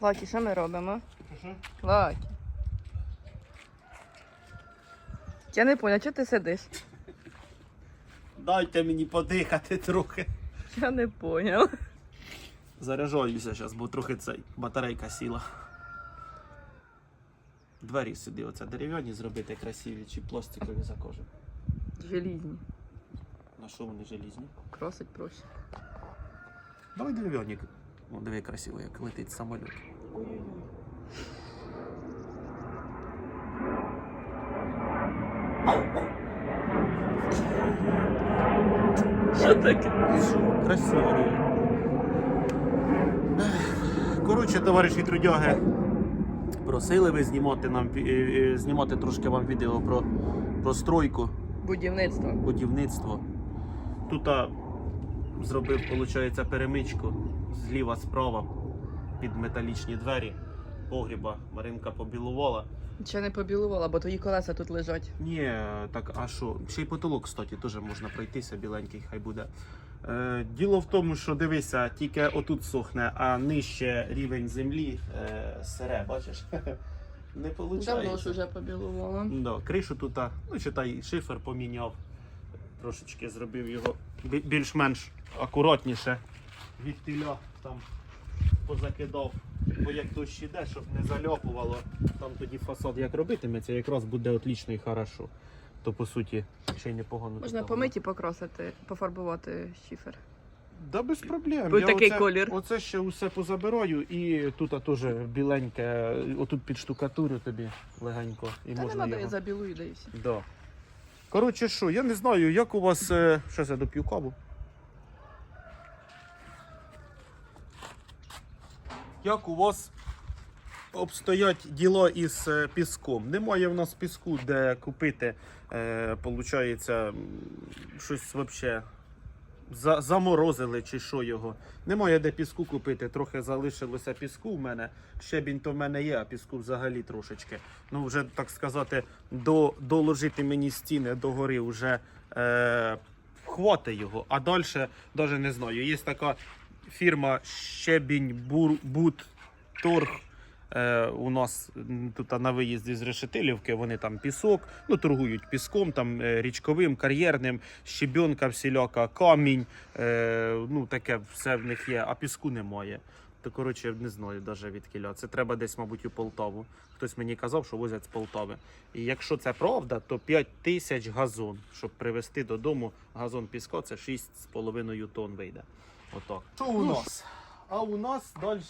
Лакі, що ми робимо? Лакі. Я не поняла, чого ти сидиш? Дайте мені подихати трохи. Я не поняла. Заряджаюся зараз, бо трохи цей батарейка сіла. Двері сюди, оце дерев'яні зробити красиві чи пластикові за кожен. Желізні. На що вони желізні? Кросить проще. Давай дерев'яні. О, диви красиво, як летить самоліт. Що таке? Красиво. Коротше, товариші трудяги, просили ви знімати нам е, е, знімати трошки вам відео про, про стройку. Будівництво. будівництво. Тут а, зробив, виходить, перемичку зліва справа під металічні двері погріба. Маринка побілувала. Ще не побілувала, бо твої колеса тут лежать. Ні, так, а що? Ще й потолок, кстати, теж можна пройтися, біленький, хай буде. Е, діло в тому, що дивися, тільки отут сохне, а нижче рівень землі е, сире, бачиш? Не виходить. Давно ж уже побілувала. Да, кришу тут, ну читай, шифер поміняв. Трошечки зробив його більш-менш акуратніше. Від там позакидав. Бо як дощ іде, щоб не зальопувало, там тоді фасад як робитиметься, якраз буде отлично і хорошо. То по суті ще й непогано. Можна помиті покрасити, пофарбувати шифер. Да без проблем. Я такий оце, колір. Оце ще усе позабираю і тут теж біленьке, отут під штукатурю тобі легенько. І Та не можна треба, його. я забілую, да і все. Да. Коротше, що, я не знаю, як у вас. Е... Щас я доп'ю каву. Як у вас обстоять діло із е, піском? Немає в нас піску, де купити. Е, щось взагалі. За, заморозили чи що його. Немає де піску купити. Трохи залишилося піску в мене. Щебінь то в мене є, а піску взагалі трошечки. Ну, вже так сказати, до, доложити мені стіни до гори вже е, хвати його. А далі навіть не знаю. Є така фірма Щебінь Бут Торг. Е, у нас тут на виїзді з Решетилівки, вони там пісок, ну торгують піском, там е, річковим, кар'єрним, щебенка всіляка, камінь. Е, ну таке все в них є, а піску немає. То коротше, не знаю навіть від кіля. Це треба десь, мабуть, у Полтаву. Хтось мені казав, що возять з Полтави. І якщо це правда, то 5 тисяч газон, щоб привезти додому газон піска, це 6,5 тонн вийде. Отак. Що у нас? А у нас далі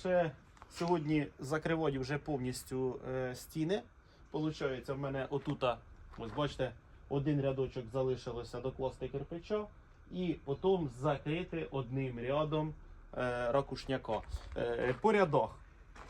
сьогодні закриваю вже повністю е, стіни. Получається, в мене отута, ось бачите, один рядочок залишилося докласти кирпича, і потім закрити одним рядом е, ракушняка. Е, по рядах.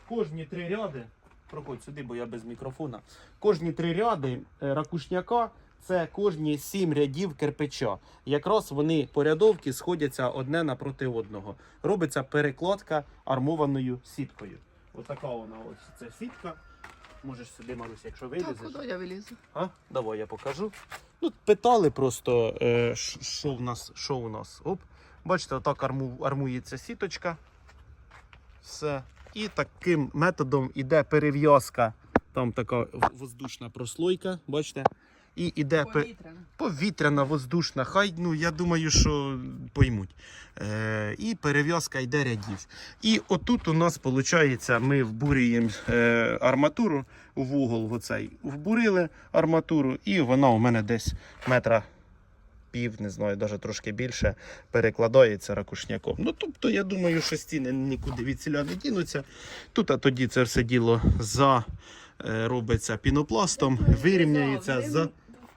Кожні три ряди, проходь сюди, бо я без мікрофона. Кожні три ряди е, ракушняка це кожні сім рядів кирпича. Якраз вони порядовки сходяться одне напроти одного. Робиться перекладка армованою сіткою. Отака вона ось ця сітка. Можеш сюди, Марусь, якщо Так, куди я вилізу? А? Давай я покажу. Ну, питали просто, е, що в нас, що у нас. Оп. Бачите, отак арму, армується сіточка. Все. І таким методом іде перев'язка. Там така воздушна прослойка, бачите? І іде Повітряно. повітряна, воздушна, хай, ну я думаю, що поймуть. Е, і перев'язка йде рядів. І отут у нас виходить, ми вбурюємо е, арматуру у вугол, в оцей. Вбурили арматуру, і вона у мене десь метра пів, не знаю, навіть трошки більше, перекладається ракушняком. Ну, тобто, я думаю, що стіни нікуди від ціля не дінуться. Тут а тоді це все діло за. е, Робиться пінопластом, вирівняється за.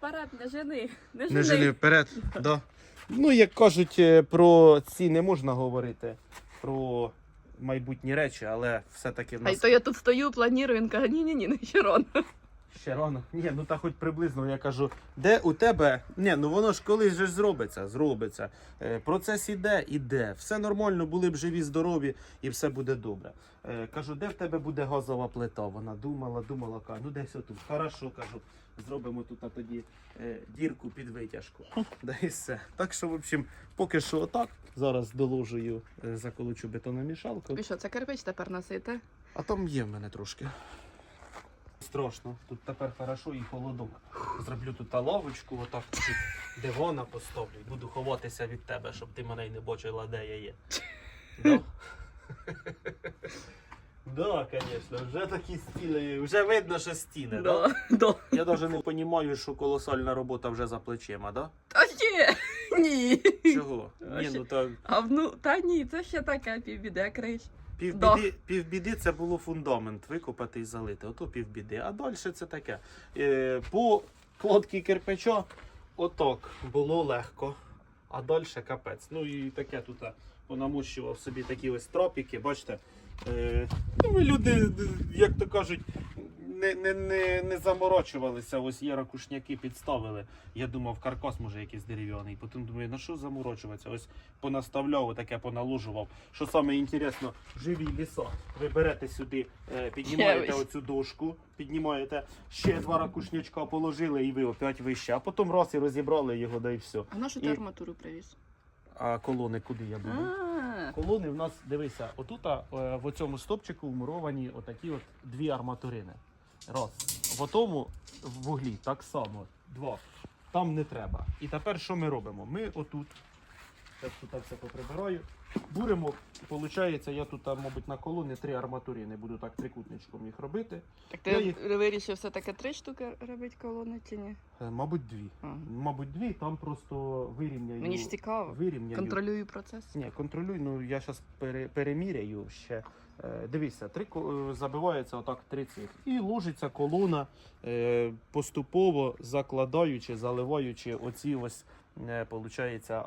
Вперед, не жени. Не Не жени вперед. Да. Ну, як кажуть, е, про ці не можна говорити, про майбутні речі, але все-таки в А то я тут стою, планую, він каже, ні-ні-ні, не ще рано. Ще рано. Ні, ну та хоч приблизно я кажу, де у тебе. Ні, ну воно ж колись же зробиться, зробиться. Е, процес іде, іде. Все нормально, були б живі, здорові, і все буде добре. Е, кажу, де в тебе буде газова плита? Вона думала, думала, каже, ну десь отут. Хорошо, кажу, зробимо тут а тоді е, дірку під витяжку. Да і все. Так що, в общем, поки що отак. Зараз доложую, е, заколочу бетономішалку. І що, це кирпич тепер носити? А там є в мене трошки. Страшно. Тут тепер хорошо і холодок. Зроблю тут лавочку, отак тут дивана поставлю. і Буду ховатися від тебе, щоб ти мене й не бачила, де я є. Да? Да, звісно, вже такі стіни, вже видно, що стіни, да? Да. Я навіть не розумію, що колосальна робота вже за плечима, да? Та ще ні. Чого? Ні, ну так. А вну, та ні, це ще таке півбіде криш. Півбіди, півбіди це було фундамент викопати і залити. Ото півбіди. А далі це таке. Е, по кладці кирпича отак було легко, а далі капець. Ну і таке тут понамущував понамощував собі такі ось тропіки, бачите. Е, ну, люди, як то кажуть, не, не, не, не заморочувалися. Ось є ракушняки підставили. Я думав, каркас може якийсь дерев'яний. Потім думаю, на що заморочуватися? Ось понаставляв, таке поналожував. Що саме інтересно, живі ліса. Ви берете сюди, е, піднімаєте оцю дошку, піднімаєте, ще два ракушнячка положили і ви опять вище, а потім раз і розібрали його, да і все. А нашу ти І- арматуру привіз? А колони куди я буду? Колони в нас, дивися, отут е, в цьому стопчику вмуровані отакі от дві арматурини. Раз. В тому в вуглі так само. Два. Там не треба. І тепер що ми робимо? Ми отут. Зараз тут все поприбираю. Буримо, виходить, я тут, мабуть, на колони три арматурини. Буду так трикутничком їх робити. Так Я ти їх- вирішив все-таки три штуки робити колони чи ні? Е, Мабуть, дві. Ага. Мабуть, дві, там просто вирівняю. Мені ж цікаво. Вирівняю. Контролюю процес. Ні, контролюй, ну я зараз пере, переміряю ще. Е, дивіся, три, е, забивається отак три цих. І ложиться колона е, поступово закладаючи, заливаючи оці ось,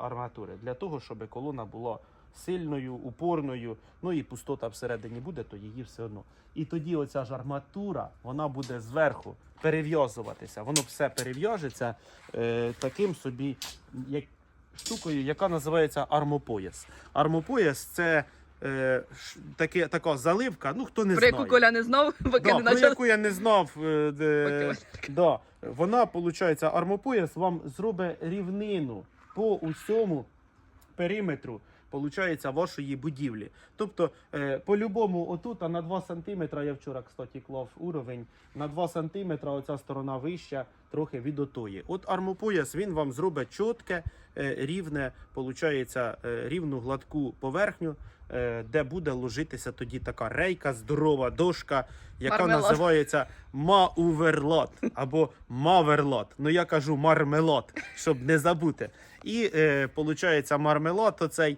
арматури. Для того, щоб колона була сильною, упорною, ну і пустота всередині буде, то її все одно. І тоді оця ж арматура, вона буде зверху перев'язуватися. Воно все перев'яжеться таким собі, як штукою, яка називається армопояс. Армопояс це е, таке, така заливка. Ну хто не Про знає. яку Коля не знав, поки да, не про почав. яку я не знав. Е, де, да, вона, виходить, армопояс вам зробить рівнину по усьому периметру. Получається вашої будівлі. Тобто, е, по-любому, отут а на 2 см, я вчора, кстати, клав уровень, на 2 см оця сторона вища, трохи від отої. От армопояс він вам зробить чітке, е, рівне, получається, е, рівну гладку поверхню, де буде ложитися тоді така рейка, здорова дошка, яка Мармелад. називається мауверлот або маверлот. Ну я кажу мармелот, щоб не забути. І е, получається мармелад, то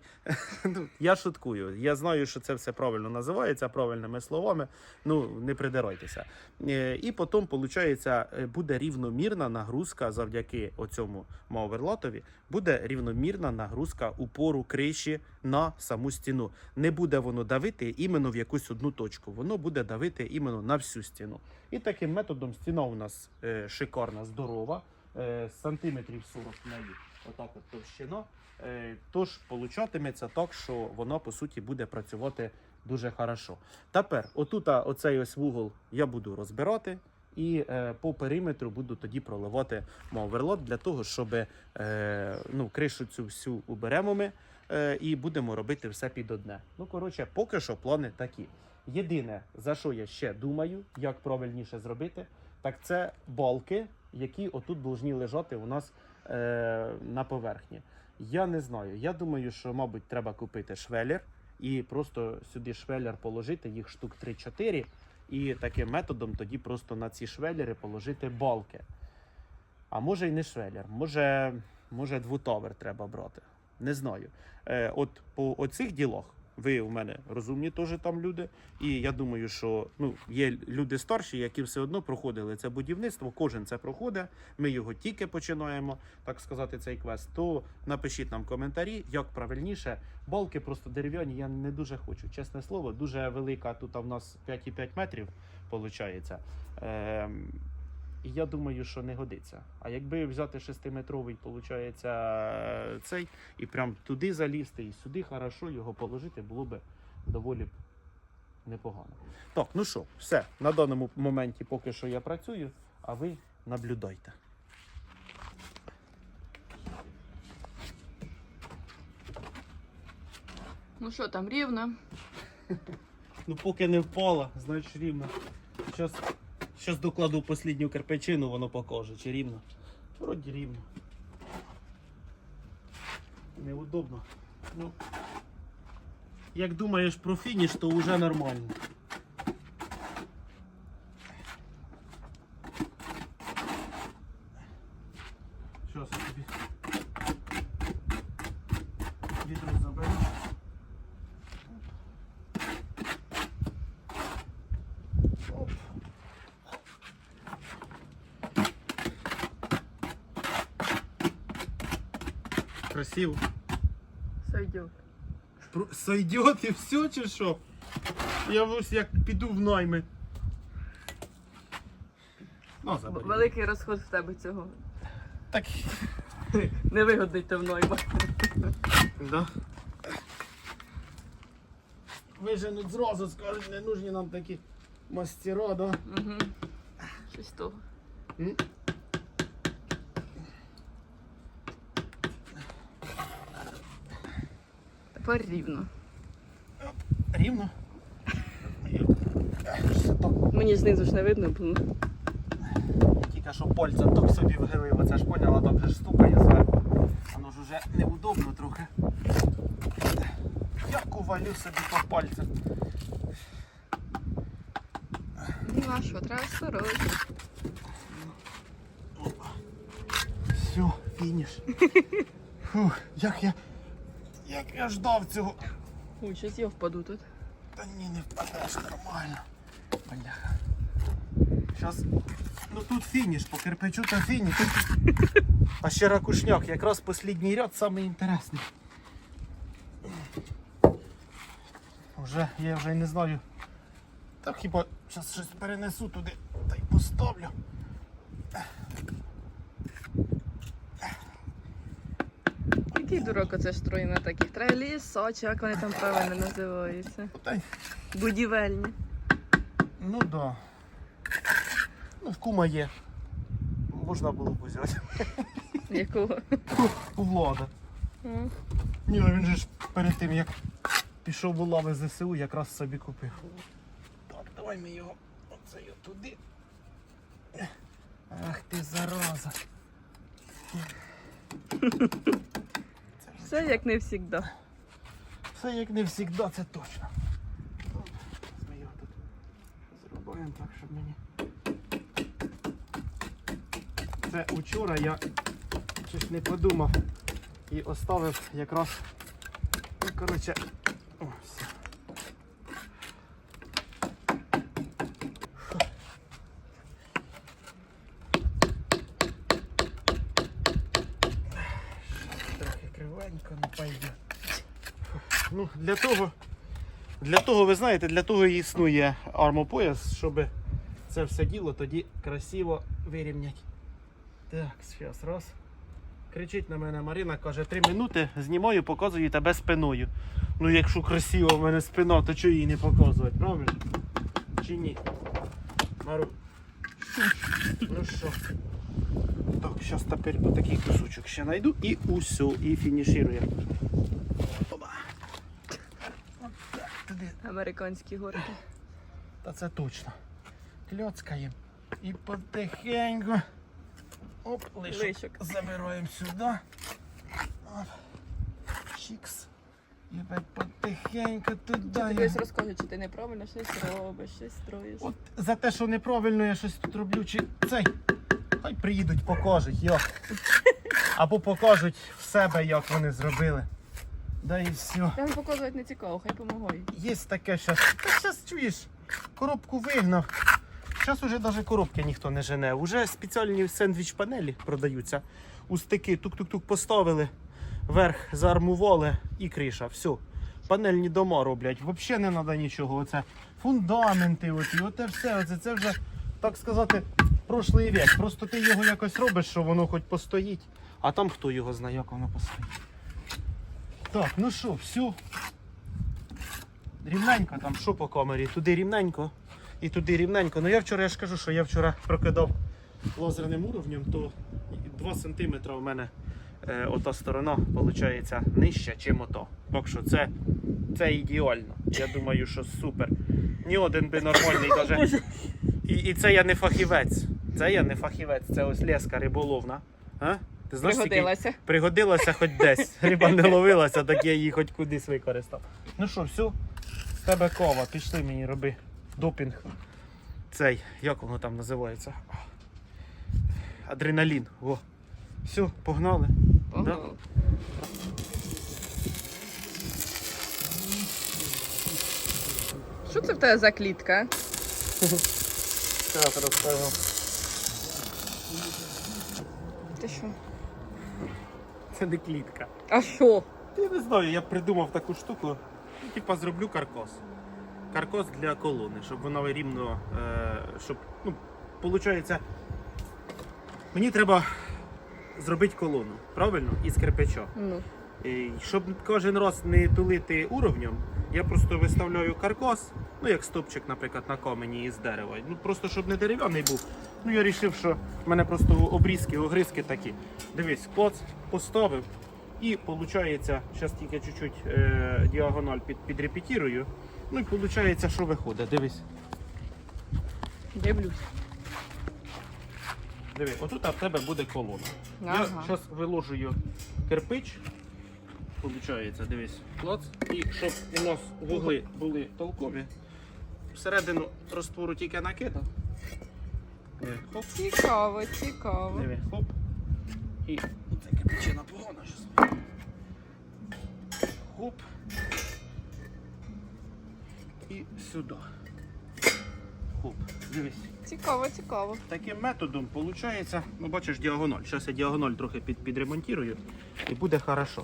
ну, я шуткую. Я знаю, що це все правильно називається, правильними словами. Ну, не придирайтеся. Е, і потім, виходить, буде рівномірна нагрузка завдяки оцьому маверлотові, буде рівномірна нагрузка упору криші на саму стіну. Не буде воно давити іменно в якусь одну точку. Воно буде давити іменно на всю стіну. І таким методом стіна у нас е, шикарна, здорова, е, сантиметрів 40 в неї отак от товщина. Е, Тож получатиметься так, що воно по суті буде працювати дуже хорошо. Тепер, отут оцей ось вугол я буду розбирати. І е, по периметру буду тоді проливати моверлот для того, щоб е, ну, кришу цю всю уберемо ми е, і будемо робити все під одне. Ну, коротше, поки що плани такі. Єдине, за що я ще думаю, як правильніше зробити, так це балки, які отут повинні лежати у нас е, на поверхні. Я не знаю. Я думаю, що, мабуть, треба купити швелер і просто сюди швелер положити, їх штук 3-4, і таким методом тоді просто на ці швелери положити балки. А може й не швелер, може, може двутовер треба брати. Не знаю. Е, от по оцих ділах ви у мене розумні теж там люди. І я думаю, що ну, є люди старші, які все одно проходили це будівництво. Кожен це проходить. Ми його тільки починаємо, так сказати, цей квест. То напишіть нам коментарі, як правильніше. Балки просто дерев'яні, я не дуже хочу. Чесне слово, дуже велика. Тут в нас 5,5 метрів виходить. І я думаю, що не годиться. А якби взяти 6-метровий, виходить, цей, і прям туди залізти, і сюди хорошо його положити, було б доволі непогано. Так, ну що, все. На даному моменті поки що я працюю, а ви наблюдайте. Ну що там, рівно? Ну, поки не впала, значить рівно. Щас, щас докладу останню кирпичину, воно покаже, чи рівно. Вроді рівно. Неудобно. Ну, як думаєш про фініш, то вже нормально. Щас я тобі відро заберу. Оп. Красиво. Сойдет. Про- Сойдет і все чи що? Я ось як піду в найми. Ну, забери. Великий розход в тебе цього. Так, Не вигодить то мною. да. Виженуть зразу, скажуть, не нужні нам такі мастера, да? Угу. Щось того. М? Тепер рівно. Рівно. Мені знизу ж не видно було. Тільки що пальцем так собі вгилив, оце ж поняла, так же ж стукає зверху. Воно ж уже неудобно трохи. Я ковалю собі по пальцем. Ну а що, треба осторожно. Все, фініш. Фух, як я. Як я ждав цього. Ой, щось я впаду тут. Та ні, не впадеш нормально. Бляха. Щас. Ну тут фініш, по кирпичу то фініш. А ще ракушняк, якраз останній ряд самий інтересний. Вже, я вже не знаю. Та хіба зараз щось перенесу туди та й поставлю. Який дурак оце строї на таких? Треба лісочок, як вони там правильно називаються. Та й Будівельні. Ну да. Ну, в кума є. Можна було б взяти. Якого? У влада. М. Ні, ну він же ж перед тим як пішов у лави ЗСУ, якраз собі купив. Так, давай ми його оце його туди. Ах ти зараза. Все як не завжди. Все як не завжди, це точно. Зробимо так, щоб мені. Це учора я щось не подумав і оставив якраз. Ну, коротше. О, все. Трохи кривенько, не пойде. Ну, для того, для того, ви знаєте, для того і існує армопояс, щоб це все діло тоді красиво вирівняти. Так, зараз раз. Кричить на мене Марина, каже, три минути знімаю, показую тебе спиною. Ну якщо красиво в мене спина, то чого її не показувати, правильно? Чи ні? Мару. Ну що? Так, зараз тепер отакий кусочок ще знайду і усю, і фінішируємо. Опа. От так, туди. Американські горки. Та це точно. Кльоцкаємо. І потихеньку. Оп, лишок. Лишок. Забираємо сюди. Оп. Чікс. І потихеньку туди. Ти колись розкажи, чи ти неправильно щось робиш, щось строїш. От за те, що неправильно я щось тут роблю, чи цей. Хай приїдуть, покажуть як. Або покажуть в себе, як вони зробили. Да і все. Там показувати не цікаво, хай помагає. Є таке щас. Та щас чуєш, коробку вигнав. Зараз уже навіть коробки ніхто не жене. Уже спеціальні сендвіч панелі продаються. У стики тук-тук-тук поставили, верх заармували і криша. Все. Панельні дома роблять. Взагалі не треба нічого. Оце фундаменти, оті, оте все. Оце, це вже, так сказати, прошлий век. Просто ти його якось робиш, що воно хоч постоїть, а там хто його знає, як воно постоїть. Так, ну що, все. Рівненько там, що по камері? Туди рівненько і туди рівненько. Ну я вчора я ж кажу, що я вчора прокидав лазерним уровнем, то 2 см у мене е, ота сторона виходить нижча, чим ото. Так що це, це ідеально. Я думаю, що супер. Ні один би нормальний даже. І, і це я не фахівець. Це я не фахівець, це ось леска риболовна. А? Ти знаєш, Пригодилася. Пригодилася хоч десь. Риба не ловилася, так я її хоч кудись використав. Ну що, все, з тебе кова, пішли мені роби допінг. Цей, як воно там називається? Адреналін. Во. Все, погнали. Погнали. Що це в тебе за клітка? Зараз розкажу. Ти що? Це не клітка. А що? Я не знаю, я придумав таку штуку. Ну, типа зроблю каркос. Каркос для колони, щоб вона рівно. Е, щоб, ну, виходить, мені треба зробити колону, правильно? Із кирпича. Ну. І щоб кожен раз не тулити уровнем, я просто виставляю каркас, ну як стопчик, наприклад, на камені із дерева. Ну просто щоб не дерев'яний був. Ну я вирішив, що в мене просто обрізки, огризки такі. Дивись, клоц поставив. І виходить, зараз тільки чуть-чуть е, діагональ під, підрепетірую. Ну і виходить, що виходить. Дивись. Дивлюсь. Диви, отут в тебе буде колона. Я зараз виложую кирпич. Получається, дивись, клац. І щоб у нас вугли були толкові. Всередину розтвору тільки накидав. Диви, Хоп, Цікаво, цікаво. диви, хоп. І оце кирпичина погона щас. Хоп. І сюди. Хоп. Дивись. Цікаво, цікаво. Таким методом виходить, ну бачиш діагональ. Зараз я діагональ трохи під, підремонтую і буде хорошо.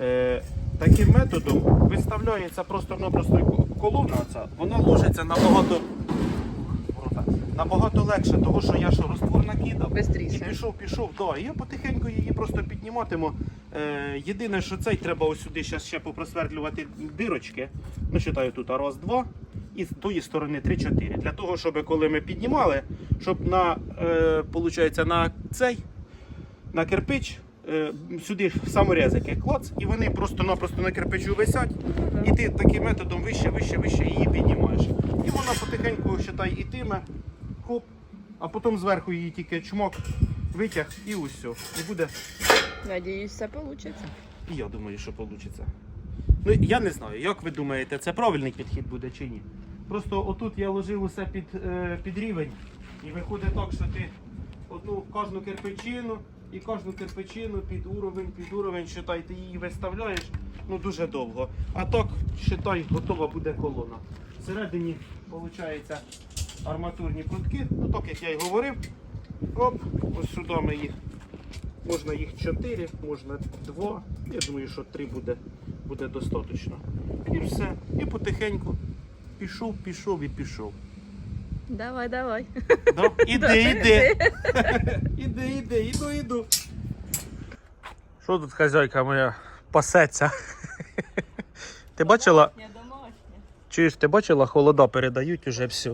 Е, таким методом виставляється просто-напросто колона, оця, вона ложиться набагато, набагато легше, того що я що розтвор накидав. І пішов, пішов, да. І я потихеньку її просто підніматиму. Е, єдине, що цей треба ось сюди зараз ще попросвердлювати дирочки. Ну, вважаю, тут раз, два. І з тої сторони 3-4. Для того, щоб коли ми піднімали, щоб на, е, на цей, на кирпич, е, сюди саморезики клац, і вони просто-напросто на кирпичу висять. І ти таким методом вище, вище, вище її піднімаєш. І вона потихеньку считай, ітиме, хоп, а потім зверху її тільки чмок, витяг і усе. І буде. Надіюсь, все вийде. І я думаю, що вийде. Ну, я не знаю, як ви думаєте, це правильний підхід буде чи ні. Просто отут я ложив усе під, е, під рівень, і виходить так, що ти одну кожну кирпичину і кожну кирпичину під уровень, під уровень, считай, ти її виставляєш ну, дуже довго. А так, считай, готова буде колона. Всередині, виходить, арматурні прутки, ну так як я й говорив. Оп, ось сюди ми їх. Можна їх 4, можна 2. Я думаю, що 3 буде, буде достатньо. І все. І потихеньку пішов, пішов і пішов. Давай, давай. Да? Іди, іди. Іди, іди, іду, іду. Що тут хазяйка моя пасеться? Ти бачила? Чуєш, ти бачила, холода передають уже все.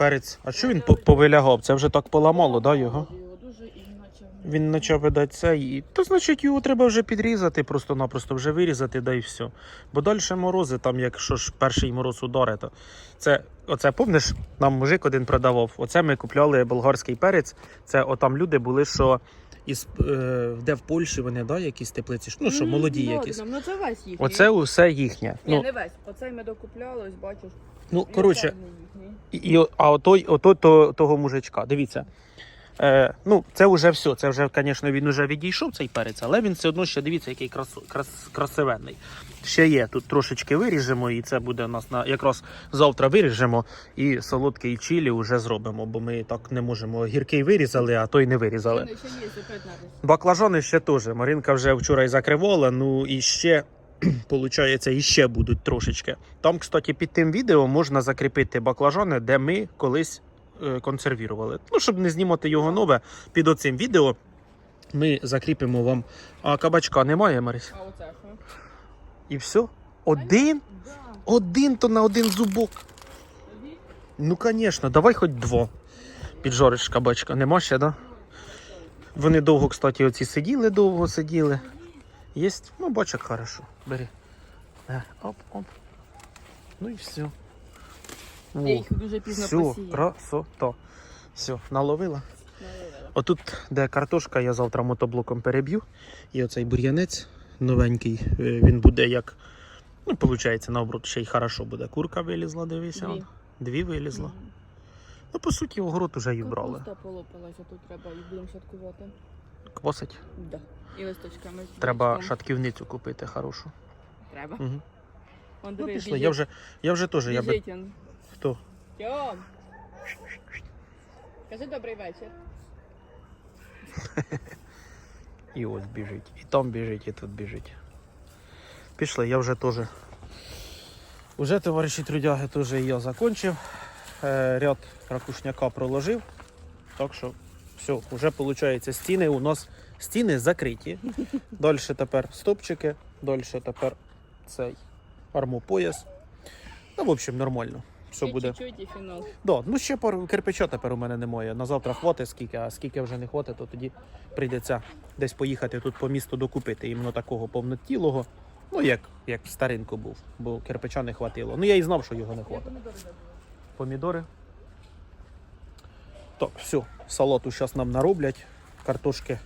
Перець. А що він повилягав? Це вже так поламало, да, його? Він почав видати це і. То значить його треба вже підрізати, просто-напросто вже вирізати, да і все. Бо далі морози, там, якщо ж перший мороз ударе, то це. Оце помниш, нам мужик один продавав. Оце ми купляли болгарський перець. Це отам люди були, що із е, де в Польщі вони, да, якісь теплиці, ну що молоді якісь. Ну це весь їхній. Оце усе їхнє. Ні, Ну, не весь. Оцей ми докупляли, ось бачиш. ну коротше, їхній. І, і, а отой, ото, то, того мужичка, дивіться. Е, ну, це вже все. Це вже, звісно, він вже відійшов цей перець, але він все одно ще дивіться, який крас, крас, красивенний. Ще є. Тут трошечки виріжемо, і це буде у нас на якраз завтра виріжемо і солодкий чилі вже зробимо, бо ми так не можемо. Гіркий вирізали, а той не вирізали. Баклажани ще теж. Маринка вже вчора і закривала, ну і ще. Получається, і ще будуть трошечки. Там, кстати, під тим відео можна закріпити баклажани, де ми колись консервірували. Ну, щоб не знімати його нове під оцим відео. Ми закріпимо вам. А кабачка немає, Марись? А оце що? І все? Один? Да. Один то на один зубок. Ну, звісно, давай хоч два. Піджориш кабачка. Нема ще, да? Вони довго, кстати, оці сиділи, довго сиділи. Єсть? Ну, бачок хорошо. Бери. Е, Оп, оп. Ну і все. О, Я їх дуже пізно все, посіяла. красота. Все, наловила. Наловила. Отут, де картошка, я завтра мотоблоком переб'ю. І оцей бур'янець новенький, е, він буде як. Ну, виходить, наоборот, ще й хорошо буде. Курка вилізла, дивися. Дві. Дві вилізла. Мгм. Ну, по суті, огород уже і брали. Капуста полопалася, тут треба і будемо святкувати. Квасить. Да. І листочками. Треба шатківницю купити хорошу. Треба. Угу. Он Ну, диви, пішли. Я вже, я вже теж. Я би... Хто? Тьом. Кажи добрий вечір. І ось біжить. І там біжить, і тут біжить. Пішли, я вже теж. Уже, товариші трудяги, теж я закончив. Е, ряд ракушняка проложив. Так що все, вже виходить, стіни у нас стіни закриті. Далі тепер стопчики, далі тепер цей армопояс. Ну, в общем, нормально. Все Ще буде. чуть-чуть і фінал. Да, ну ще пару кирпича тепер у мене немає. На завтра хватить скільки, а скільки вже не хватить, то тоді прийдеться десь поїхати тут по місту докупити іменно такого повнотілого. Ну, як, як в старинку був, бо кирпича не хватило. Ну я і знав, що його не хватить. Помідори. Так, все, салату зараз нам нароблять, картошки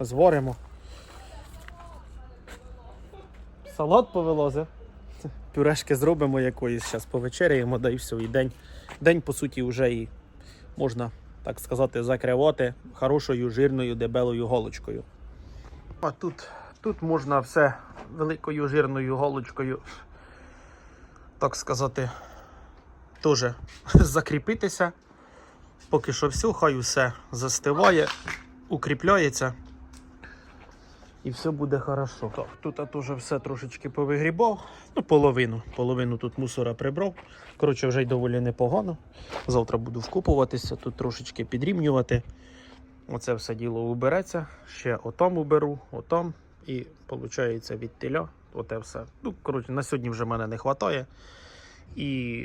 зваримо. Салат повилозе. Пюрешки зробимо якоїсь, зараз повечеряємо, да і все. І день, день, по суті, вже і можна, так сказати, закривати хорошою, жирною, дебелою голочкою. А тут, тут можна все великою жирною голочкою, так сказати, теж закріпитися. Поки що все, хай усе застиває, укріпляється. І все буде хорошо. Так, тут теж все трошечки повигрібав. Ну, половину. Половину тут мусора прибрав. Коротше, вже й доволі непогано. Завтра буду вкупуватися, тут трошечки підрівнювати. Оце все діло убереться. Ще отам уберу, отам. І виходить від теля. Оте все. Ну, коротше, на сьогодні вже мене не вистачає. І,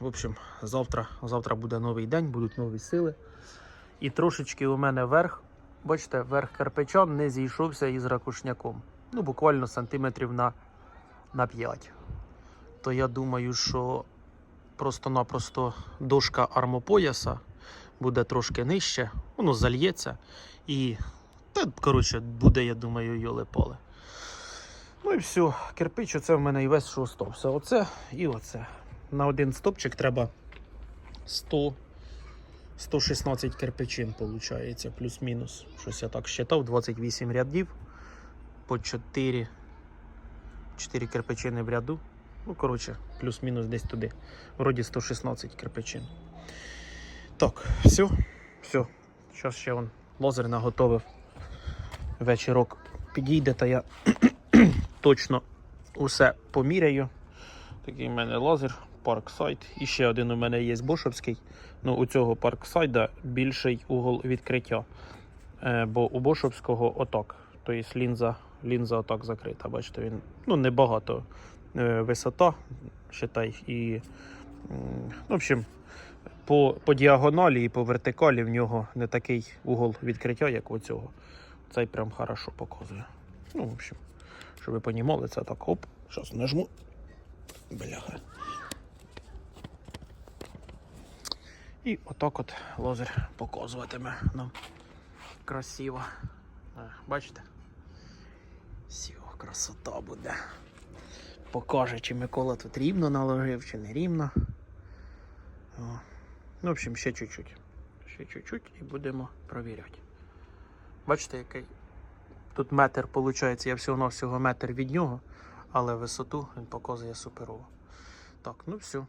в общем, завтра, завтра буде новий день, будуть нові сили. І трошечки у мене верх, бачите, верх кирпича не зійшовся із ракушняком. Ну, буквально сантиметрів на, на 5. То я думаю, що просто-напросто дошка армопояса буде трошки нижче, воно зальється і, та, коротше, буде, я думаю, йоле-поле. Ну і все, кирпич, оце в мене і весь що. Оце і оце. На один стопчик треба 100, 116 кирпичин, виходить, плюс-мінус. Щось я так считав, 28 рядів по 4, 4 кирпичини в ряду. Ну, коротше, плюс-мінус десь туди. Вроді 116 кирпичин. Так, все, все. Зараз ще вон лозер наготовив. Вечірок підійде, та я точно усе поміряю. Такий в мене лазер, парксайд. І ще один у мене є бошовський. Ну, у цього парксайда більший угол відкриття. Е, бо у бошовського отак. Тобто лінза, лінза отак закрита. Бачите, він ну, небагато е, висота, считай, і в общем, по, по діагоналі і по вертикалі в нього не такий угол відкриття, як у цього. Цей прям хорошо показує. Ну, в общем, щоб ви понімали, це так оп. Зараз нажму. Бляха. І отак от лозер показуватиме нам красиво. Бачите? Все, красота буде. Покаже, чи Микола тут рівно наложив, чи не рівно. О. Ну, в общем, ще чуть-чуть. Ще чуть-чуть і будемо провіряти. Бачите, який тут метр, виходить, я всього-навсього метр від нього, але висоту він показує суперово. Так, ну все.